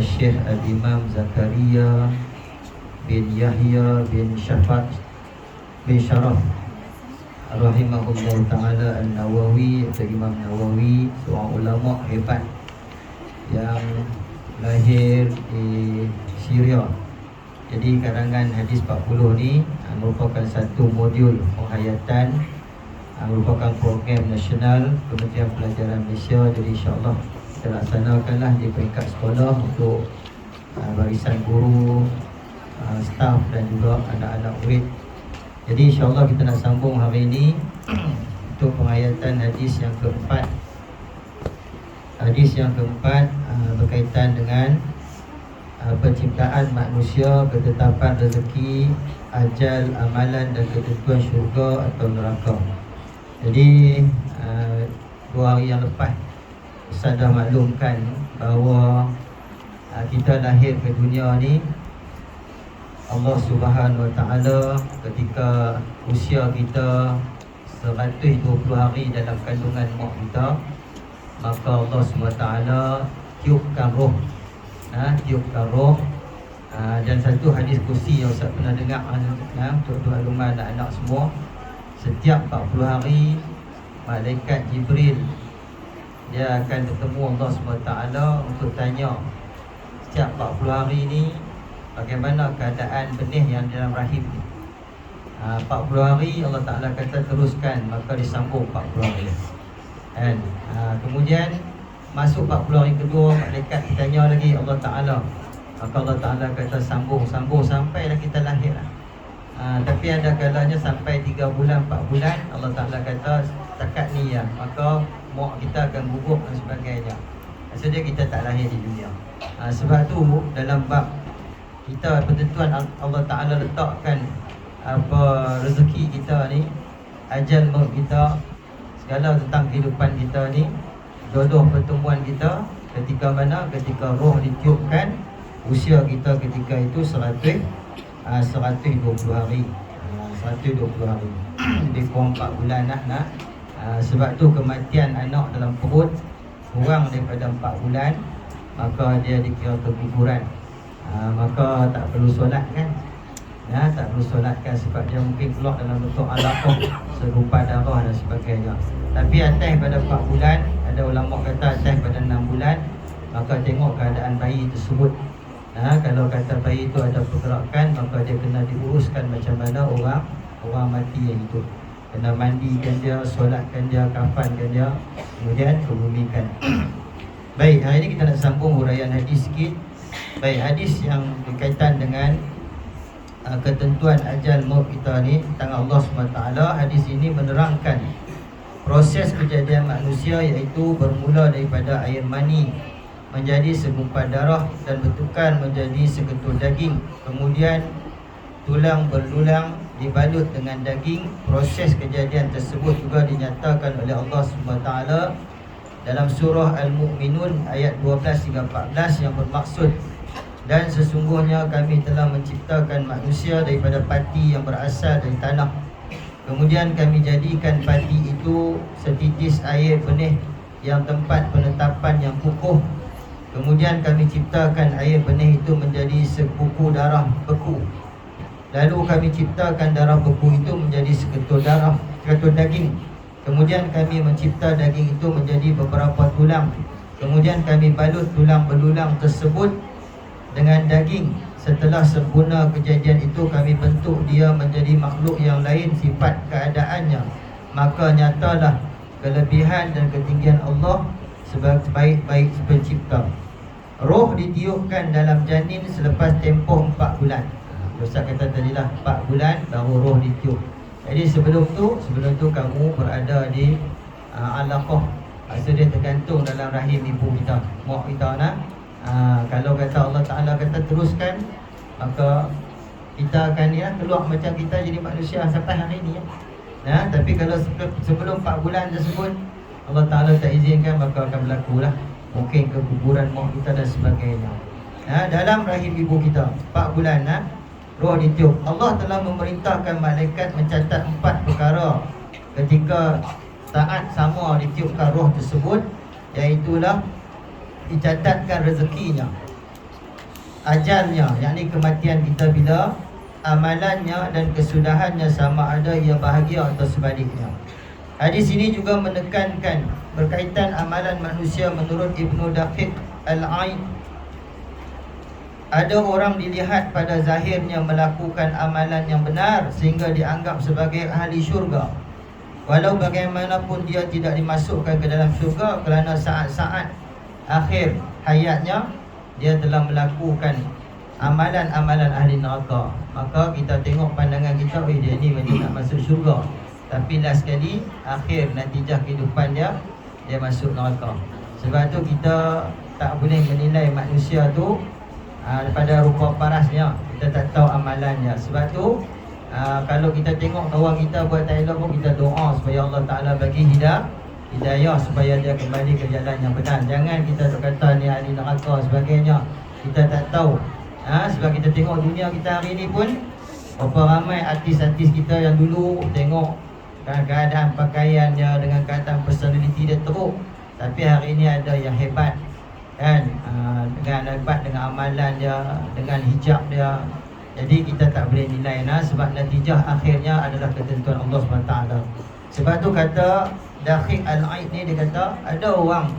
Syekh Al-Imam Zakaria bin Yahya bin Syafat bin Syaraf Rahimahullah Ta'ala Al-Nawawi atau Imam Nawawi Seorang ulama hebat Yang lahir di Syria. Jadi karangan hadis 40 ni Merupakan satu modul penghayatan Merupakan program nasional Kementerian Pelajaran Malaysia. Jadi insyaAllah kita laksanakanlah di peringkat sekolah Untuk ah, barisan guru, ah, staff dan juga anak-anak murid. Jadi insyaAllah kita nak sambung hari ini Untuk penghayatan hadis yang keempat. Hadis yang keempat uh, berkaitan dengan uh, Penciptaan manusia, ketetapan rezeki Ajal, amalan dan ketentuan syurga atau neraka. Jadi uh, dua hari yang lepas Ustaz dah maklumkan bahawa uh, Kita lahir ke dunia ni Allah Subhanahu Wa Taala ketika usia kita 120 hari dalam kandungan mak kita maka Allah Subhanahu Wa Taala tiupkan roh. Ha, tiupkan roh. Ha, dan satu hadis kursi yang saya pernah dengar ha, untuk dua rumah anak-anak semua. Setiap 40 hari malaikat Jibril dia akan bertemu Allah Taala untuk tanya setiap 40 hari ini bagaimana keadaan benih yang dalam rahim ni. Ha, 40 hari Allah Ta'ala kata teruskan maka disambung 40 hari. Kan? Ha, kemudian masuk 40 hari kedua malaikat tanya lagi Allah Ta'ala. Maka Allah Ta'ala kata sambung, sambung sampai lah kita lahir lah. Ha, tapi ada kalanya sampai 3 bulan, 4 bulan Allah Ta'ala kata takat ni ya. Maka mak kita akan gugup dan sebagainya. Maksudnya kita tak lahir di dunia. Ha, Sebab tu dalam bab kita pertentuan Allah Taala letakkan apa rezeki kita ni ajal maut kita segala tentang kehidupan kita ni jodoh pertemuan kita ketika mana ketika roh ditiupkan usia kita ketika itu 100 uh, 120 hari. Uh, 120 hari. Lebih kurang 4 bulan lah nak uh, sebab tu kematian anak dalam perut kurang daripada 4 bulan maka dia dikira keguguran ha, Maka tak perlu solat kan? Ya, Tak perlu solatkan sebab dia mungkin keluar dalam bentuk alaqah Serupa darah dan sebagainya. Tapi atas pada 4 bulan Ada ulama kata atas pada 6 bulan Maka tengok keadaan bayi tersebut. Ha, Kalau kata bayi itu ada pergerakan Maka dia kena diuruskan macam mana orang Orang mati yang hidup Kena mandikan dia, solatkan dia, kafankan dia Kemudian kebumikan. Baik, hari ini kita nak sambung huraian hadis sikit. Baik, hadis yang berkaitan dengan uh, ketentuan ajal maut kita ni tentang Allah SWT Hadis ini menerangkan proses kejadian manusia iaitu bermula daripada air mani menjadi segumpal darah dan bertukar menjadi seketul daging kemudian tulang berlulang dibalut dengan daging proses kejadian tersebut juga dinyatakan oleh Allah SWT dalam surah Al-Mu'minun ayat 12 hingga 14 yang bermaksud dan sesungguhnya kami telah menciptakan manusia daripada pati yang berasal dari tanah. Kemudian kami jadikan pati itu setitis air benih yang tempat penetapan yang kukuh. Kemudian kami ciptakan air benih itu menjadi sepuku darah beku lalu kami ciptakan darah beku itu menjadi seketul darah seketul daging. Kemudian kami mencipta daging itu menjadi beberapa tulang. Kemudian kami balut tulang belulang tersebut dengan daging. Setelah sempurna kejadian itu kami bentuk dia menjadi makhluk yang lain sifat keadaannya. Maka nyatalah kelebihan dan ketinggian Allah sebagai baik-baik pencipta. Roh ditiupkan dalam janin selepas tempoh 4 bulan Ustaz kata tadilah 4 bulan baru roh ditiup jadi sebelum tu, sebelum tu kamu berada di uh, alaqah. Maksud dia tergantung dalam rahim ibu kita, mak kita nak. Uh, kalau kata Allah Taala kata teruskan, maka kita akan ya keluar macam kita jadi manusia sampai hari ini ya. Nah, tapi kalau sebelum 4 bulan tersebut Allah Taala tak izinkan maka akan berlaku lah. Mungkin keguguran mak kita dan sebagainya. Nah, dalam rahim ibu kita 4 bulan nah roh ditiup Allah telah memerintahkan malaikat mencatat empat perkara ketika saat sama ditiupkan roh tersebut iaitulah dicatatkan rezekinya ajalnya yakni kematian kita bila amalannya dan kesudahannya sama ada ia bahagia atau sebaliknya. Hadis ini juga menekankan berkaitan amalan manusia menurut Ibnu Daqiq Al-Ain ada orang dilihat pada zahirnya melakukan amalan yang benar sehingga dianggap sebagai ahli syurga. Walau bagaimanapun dia tidak dimasukkan ke dalam syurga kerana saat-saat akhir hayatnya dia telah melakukan amalan-amalan ahli neraka. Maka kita tengok pandangan kita oh dia ni macam nak masuk syurga. Tapi last sekali akhir natijah kehidupan dia dia masuk neraka. Sebab tu kita tak boleh menilai manusia tu ah, pada rupa parasnya kita tak tahu amalannya sebab tu ah, kalau kita tengok kawan kita buat tak elok pun kita doa supaya Allah Taala bagi hidayah hidayah supaya dia kembali ke jalan yang benar. Jangan kita kata ni ahli neraka sebagainya. Kita tak tahu. Ha, sebab kita tengok dunia kita hari ni pun berapa ramai artis-artis kita yang dulu tengok keadaan pakaiannya dengan keadaan personality dia teruk. Tapi hari ini ada yang hebat kan ha, dengan hebat dengan amalan dia, dengan hijab dia. Jadi kita tak boleh nilai nah sebab natijah akhirnya adalah ketentuan Allah SWT. Sebab tu kata Dakhil Al-Aid ni dia kata Ada orang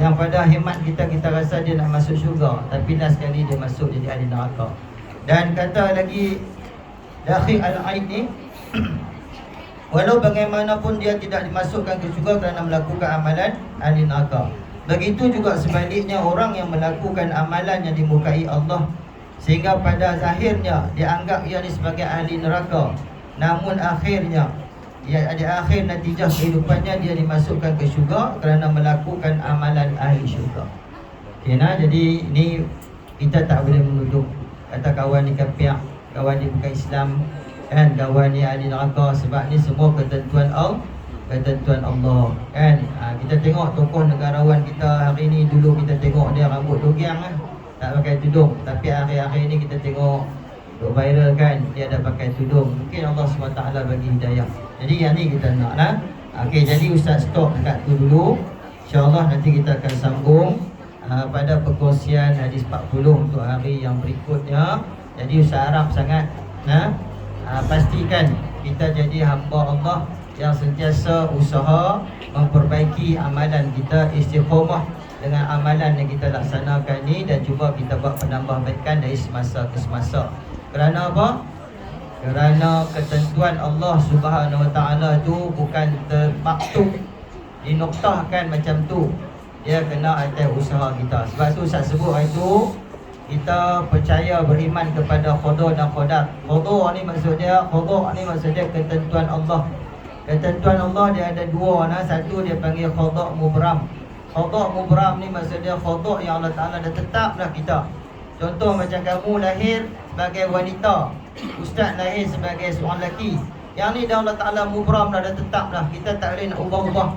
yang pada hemat kita Kita rasa dia nak masuk syurga Tapi dah sekali dia masuk jadi ahli neraka Dan kata lagi Dakhil Al-Aid ni Walau bagaimanapun dia tidak dimasukkan ke syurga Kerana melakukan amalan ahli neraka Begitu juga sebaliknya orang yang melakukan amalan yang dimukai Allah. Sehingga pada zahirnya dianggap ia ni sebagai ahli neraka. Namun akhirnya Ya, di akhir natijah kehidupannya dia dimasukkan ke syurga kerana melakukan amalan ahli syurga. Okay, nah, jadi ini kita tak boleh menuduh kata kawan ni kafir, kawan ni bukan Islam kan, kawan ni ahli neraka sebab ni semua ketentuan Allah ketentuan Allah kan? Ha, kita tengok tokoh negarawan kita hari ni dulu kita tengok dia rambut dogiang lah tak pakai tudung. Tapi akhir-akhir ni kita tengok Duk viral kan? Dia ada pakai tudung. Mungkin Allah SWT bagi hidayah. Jadi yang ni kita nak lah Okey, jadi Ustaz stop dekat tu dulu. InsyaAllah nanti kita akan sambung uh, Pada perkongsian hadis 40 Untuk hari yang berikutnya. Jadi Ustaz harap sangat nah, uh, Pastikan kita jadi hamba Allah Yang sentiasa usaha Memperbaiki amalan kita Istiqomah dengan amalan yang kita laksanakan ni Dan cuba kita buat penambahbaikan dari semasa ke semasa kerana apa? Kerana ketentuan Allah Subhanahu Wa Taala tu bukan termaktub dinoktahkan macam tu. Dia kena atas usaha kita. Sebab tu saya sebut itu kita percaya beriman kepada qada dan qadar. Qada ni maksudnya qada ni maksudnya ketentuan Allah. Ketentuan Allah dia ada dua nah. Satu dia panggil qada mubram. Qada mubram ni maksudnya qada yang Allah Taala dah tetaplah kita. Contoh macam kamu lahir sebagai wanita Ustaz lahir sebagai seorang lelaki Yang ni dah Allah Ta'ala mubram dah, dah tetap dah Kita tak boleh nak ubah-ubah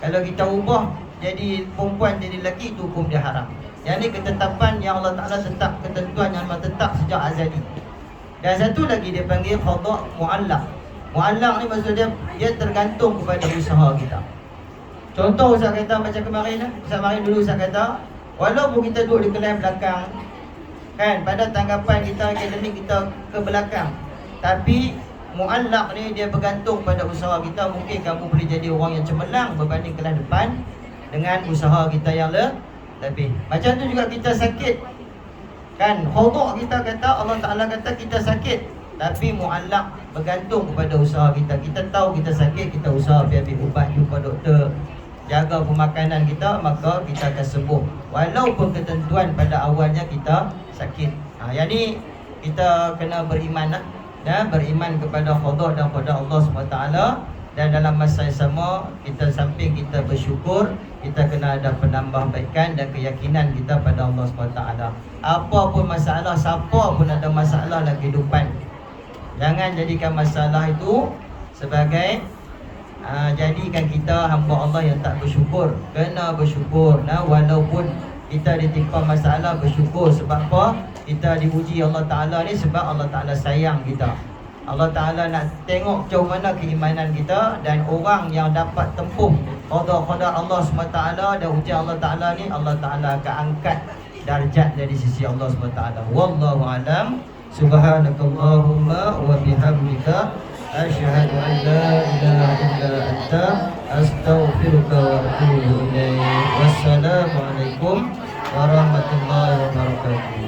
Kalau kita ubah jadi perempuan jadi lelaki itu hukum dia haram Yang ni ketetapan yang Allah Ta'ala tetap Ketentuan yang Allah tetap sejak azali Dan satu lagi dia panggil khadak mu'allak Mu'allak ni maksud dia Dia tergantung kepada usaha kita. Contoh Ustaz kata macam kemarin Ustaz kemarin dulu Ustaz kata Walaupun kita duduk di kelas belakang kan pada tanggapan kita akademik kita ke belakang tapi muallak ni dia bergantung pada usaha kita. Mungkin kamu boleh jadi orang yang cemerlang berbanding kelas depan dengan usaha kita yang le lebih. Macam tu juga kita sakit. Kan khudu' kita kata Allah Taala kata kita sakit tapi muallak bergantung kepada usaha kita kita tahu kita sakit kita usaha pergi ubat jumpa doktor jaga pemakanan kita maka kita akan sembuh walaupun ketentuan pada awalnya kita sakit. Ha, yang ni kita kena beriman lah. Ya, beriman kepada khudu' dan kepada Allah SWT dan dalam masa yang sama kita samping kita bersyukur kita kena ada penambahbaikan dan keyakinan kita pada Allah SWT apa pun masalah siapa pun ada masalah dalam kehidupan jangan jadikan masalah itu sebagai uh, jadikan kita hamba Allah yang tak bersyukur kena bersyukur nah walaupun kita ditimpa masalah bersyukur sebab apa? Kita diuji Allah Ta'ala ni sebab Allah Ta'ala sayang kita Allah Ta'ala nak tengok jauh mana keimanan kita Dan orang yang dapat tempuh Khuda-khuda Allah SWT Dan ujian Allah Ta'ala ni Allah Ta'ala akan angkat darjatnya di sisi Allah SWT. Wallahu alam. Subhanakallahumma wa bihamdika asyhadu an la ilaha illa anta astaghfiruka wa atubu ilaik. Wassalamualaikum warahmatullahi wabarakatuh.